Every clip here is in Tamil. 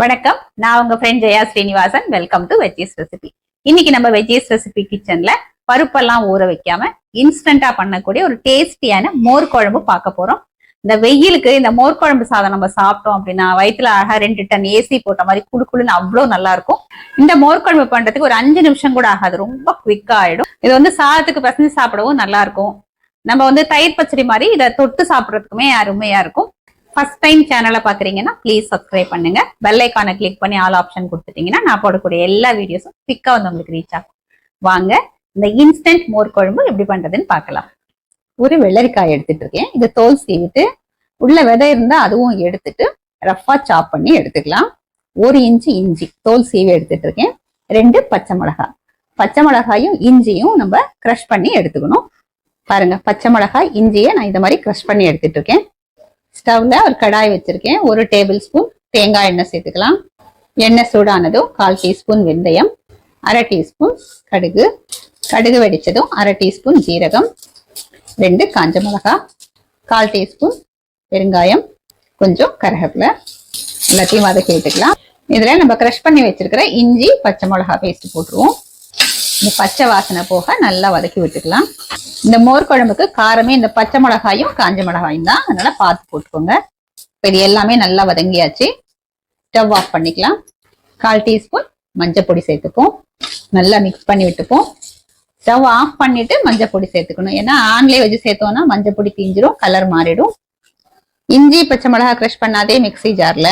வணக்கம். நான் உங்க friend Jaya Srinivasan. Welcome to veggies recipe இன்னைக்கு நம்ம வெஜ்ஜீஸ் ரெசிபி கிச்சன்ல பருப்பெல்லாம் ஊற வைக்காம இன்ஸ்டன்டா பண்ணக்கூடிய ஒரு டேஸ்டியான மோர் குழம்பு பார்க்க போறோம். இந்த வெயிலுக்கு இந்த மோர் குழம்பு சாதம் நம்ம சாப்பிட்டோம் அப்படின்னா வயிற்றுல அழகா ரெண்டு டன் ஏசி போட்ட மாதிரி குழு குழுன்னு அவ்வளவு நல்லா இருக்கும். இந்த மோர் குழம்பு பண்றதுக்கு ஒரு அஞ்சு நிமிஷம் கூட ஆகாது. ரொம்ப குவிக்கா ஆயிடும். இது வந்து சாதத்துக்கு பசஞ்சு சாப்பிடவும் நல்லா இருக்கும். நம்ம வந்து தயிர் பச்சடி மாதிரி இதை தொட்டு சாப்பிட்றதுக்குமே அருமையா இருக்கும். ஃபர்ஸ்ட் டைம் சேனலை பாக்குறீங்கன்னா ப்ளீஸ் சப்ஸ்கிரைப் பண்ணுங்க. பெல் ஐக்கானை கிளிக் பண்ணி ஆல் ஆப்ஷன் கொடுத்துட்டீங்கன்னா நான் போடக்கூடிய எல்லா வீடியோஸும் குவிக்கா வந்து உங்களுக்கு ரீச் ஆகும். வாங்க இந்த இன்ஸ்டன்ட் மோர் குழம்பு எப்படி பண்றதுன்னு பார்க்கலாம். ஒரு வெள்ளரிக்காய் எடுத்துட்டு இருக்கேன். இதை தோல் சீவிட்டு உள்ள விதை இருந்தா அதுவும் எடுத்துட்டு ரஃபா சாப் பண்ணி எடுத்துக்கலாம். ஒரு இன்ச்சு இஞ்சி தோல் சீவி எடுத்துட்டு இருக்கேன். ரெண்டு பச்சை மிளகாய். பச்சை மிளகாயும் இஞ்சியும் நம்ம க்ரஷ் பண்ணி எடுத்துக்கணும். பாருங்க பச்சை மிளகாய் இஞ்சியை நான் இந்த மாதிரி க்ரஷ் பண்ணி எடுத்துட்டு இருக்கேன். ஸ்டவ்ல ஒரு கடாய் வச்சிருக்கேன். ஒரு டேபிள் ஸ்பூன் தேங்காய் எண்ணெய் சேர்த்துக்கலாம். எண்ணெய் சூடானதும் கால் டீஸ்பூன் வெந்தயம் அரை டீஸ்பூன் கடுகு. கடுகு வெடிச்சதும் அரை டீஸ்பூன் ஜீரகம் ரெண்டு காஞ்ச மிளகாய் கால் டீஸ்பூன் பெருங்காயம் கொஞ்சம் கருவேப்பிலை எல்லாத்தையும் வதக்கி விட்டுக்கலாம். இதுல நம்ம க்ரஷ் பண்ணி வச்சிருக்கிற இஞ்சி பச்சை மிளகா பேஸ்ட் போட்டுருவோம். இந்த பச்சை வாசனை போக நல்லா வதக்கி விட்டுக்கலாம். இந்த மோர் குழம்புக்கு காரமே இந்த பச்சை மிளகாயும் காஞ்ச மிளகாயும் தான். அதனால பார்த்து போட்டுக்கோங்க. இப்போ இது எல்லாமே நல்லா வதங்கியாச்சு. ஸ்டவ் ஆஃப் பண்ணிக்கலாம். கால் டீஸ்பூன் மஞ்சள் பொடி சேர்த்துப்போம். நல்லா மிக்ஸ் பண்ணி விட்டுப்போம். ஸ்டவ் ஆஃப் பண்ணிட்டு மஞ்சள் பொடி சேர்த்துக்கணும். ஏன்னா ஆன்லேயே வச்சு சேர்த்தோம்னா மஞ்சள் பொடி தீஞ்சிரும் கலர் மாறிடும். இஞ்சி பச்சை மிளகா க்ரஷ் பண்ணாதே மிக்ஸி ஜார்ல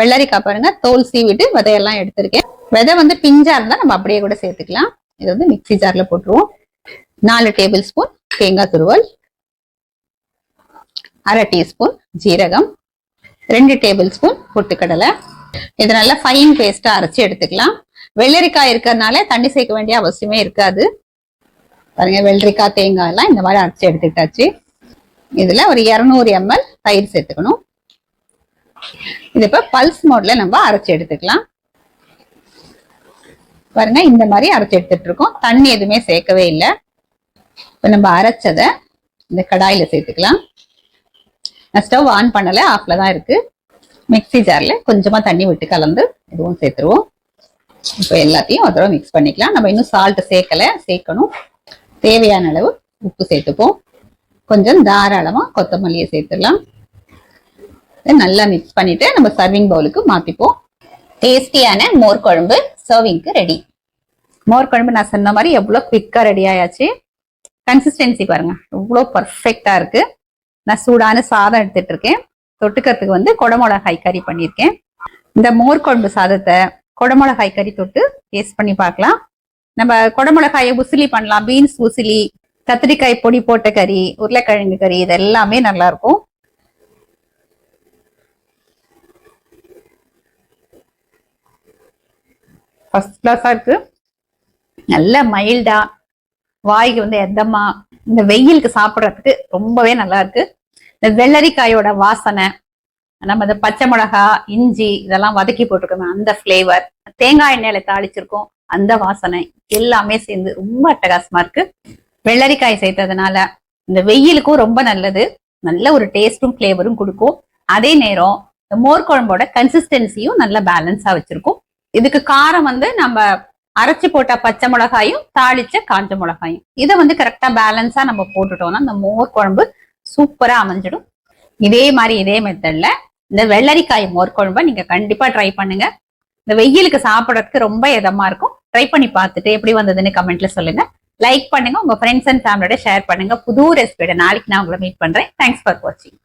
வெள்ளரிக்காய் பாருங்க தோல் சீவிட்டு விதையெல்லாம் எடுத்திருக்கேன். விதை வந்து பிஞ்சா இருந்தா நம்ம அப்படியே கூட சேர்த்துக்கலாம். இது வந்து மிக்ஸி ஜார்ல போட்டுருவோம். நாலு டேபிள் ஸ்பூன் தேங்காய் துருவல் அரை டீஸ்பூன் ஜீரகம் ரெண்டு டேபிள் ஸ்பூன் பொட்டுக்கடலை. இது நல்லா ஃபைன் பேஸ்டா அரைச்சி எடுத்துக்கலாம். வெள்ளரிக்காய் இருக்கிறதுனால தண்ணி சேர்க்க வேண்டிய அவசியமே இருக்காது. பாருங்க வெள்ளரிக்காய் தேங்காய் எல்லாம் இந்த மாதிரி அரைச்சி எடுத்துக்கிட்டாச்சு. இதுல ஒரு இரநூறு எம்எல் தயிர் சேர்த்துக்கணும். இது இப்ப பல்ஸ் மோட்ல நம்ம அரைச்சி எடுத்துக்கலாம். பாருங்க இந்த மாதிரி அரைச்சி எடுத்துட்டு இருக்கோம். தண்ணி எதுவுமே சேர்க்கவே இல்லை. இப்போ நம்ம அரைச்சதை இந்த கடாயில சேர்த்துக்கலாம். நான் ஸ்டவ் ஆன் பண்ணல ஆஃப்ல தான் இருக்கு. மிக்ஸி ஜார்ல கொஞ்சமா தண்ணி விட்டு கலந்து இதுவும் சேர்த்துருவோம். இப்போ எல்லாத்தையும் ஒரு தடவை மிக்ஸ் பண்ணிக்கலாம். நம்ம இன்னும் சால்ட் சேர்க்கல சேர்க்கணும். தேவையான அளவு உப்பு சேர்த்துப்போம். கொஞ்சம் தாராளமா கொத்தமல்லியை சேர்த்துடலாம். நல்லா மிக்ஸ் பண்ணிட்டு நம்ம சர்விங் பவுலுக்கு மாத்திப்போம். டேஸ்டியான மோர் குழம்பு சர்விங்க்கு ரெடி மோர் குழம்பு நான் சொன்ன மாதிரி எவ்வளோ குவிக்காக ரெடி ஆயாச்சு. கன்சிஸ்டன்சி பாருங்க. எவ்வளோ பர்ஃபெக்டாக இருக்கு. நான் சூடான சாதம் எடுத்துட்டு இருக்கேன். தொட்டுக்கிறதுக்கு வந்து குடமிளகாய் கறி பண்ணியிருக்கேன். இந்த மோர் குழம்பு சாதத்தை குடமிளகாய் கறி தொட்டு டேஸ்ட் பண்ணி பார்க்கலாம். நம்ம குடமிளகாயை உசிலி பண்ணலாம். பீன்ஸ் உசிலி கத்திரிக்காய் பொடி போட்ட கறி உருளைக்கிழங்கு கறி இது எல்லாமே நல்லா இருக்கும். ஃபர்ஸ்ட் கிளாஸா இருக்கு? நல்ல மைல்டா வாய்க்கு வந்து எதமா இந்த வெயிலுக்கு சாப்பிட்றதுக்கு ரொம்பவே நல்லா இருக்கு. இந்த வெள்ளரிக்காயோட வாசனை நம்ம இந்த பச்சை மிளகா இஞ்சி இதெல்லாம் வதக்கி போட்டிருக்கோமே அந்த ஃப்ளேவர் தேங்காய் எண்ணெயில தாளிச்சிருக்கோம் அந்த வாசனை எல்லாமே சேர்ந்து ரொம்ப அட்டகாசமா இருக்கு. வெள்ளரிக்காய் சேர்த்ததுனால இந்த வெயிலுக்கும் ரொம்ப நல்லது. நல்ல ஒரு டேஸ்டும் ஃப்ளேவரும் கொடுக்கும். அதே நேரம் இந்த மோர் குழம்போட கன்சிஸ்டன்சியும் நல்ல பேலன்ஸா வச்சிருக்கும். இதுக்கு காரம் வந்து நம்ம அரைச்சி போட்ட பச்சை மிளகாயும் தாளிச்ச காஞ்ச மிளகாயும். இதை வந்து கரெக்டா பேலன்ஸா நம்ம போட்டுட்டோம்னா இந்த மோர் குழம்பு சூப்பரா அமைஞ்சிடும். இதே மாதிரி இதே மெத்தட்ல இந்த வெள்ளரிக்காய் மோர் குழம்பை நீங்க கண்டிப்பா ட்ரை பண்ணுங்க. இந்த வெயிலுக்கு சாப்பிட்றதுக்கு ரொம்ப இதமா இருக்கும். ட்ரை பண்ணி பார்த்துட்டு எப்படி வந்ததுன்னு கமெண்ட்ல சொல்லுங்க. லைக் பண்ணுங்க. உங்க ஃப்ரெண்ட்ஸ் அண்ட் ஃபேமிலியோட ஷேர் பண்ணுங்க. புது ரெசிபியோட நாளைக்கு நான் உங்களை மீட் பண்றேன். தேங்க்ஸ் ஃபார் வாட்சிங்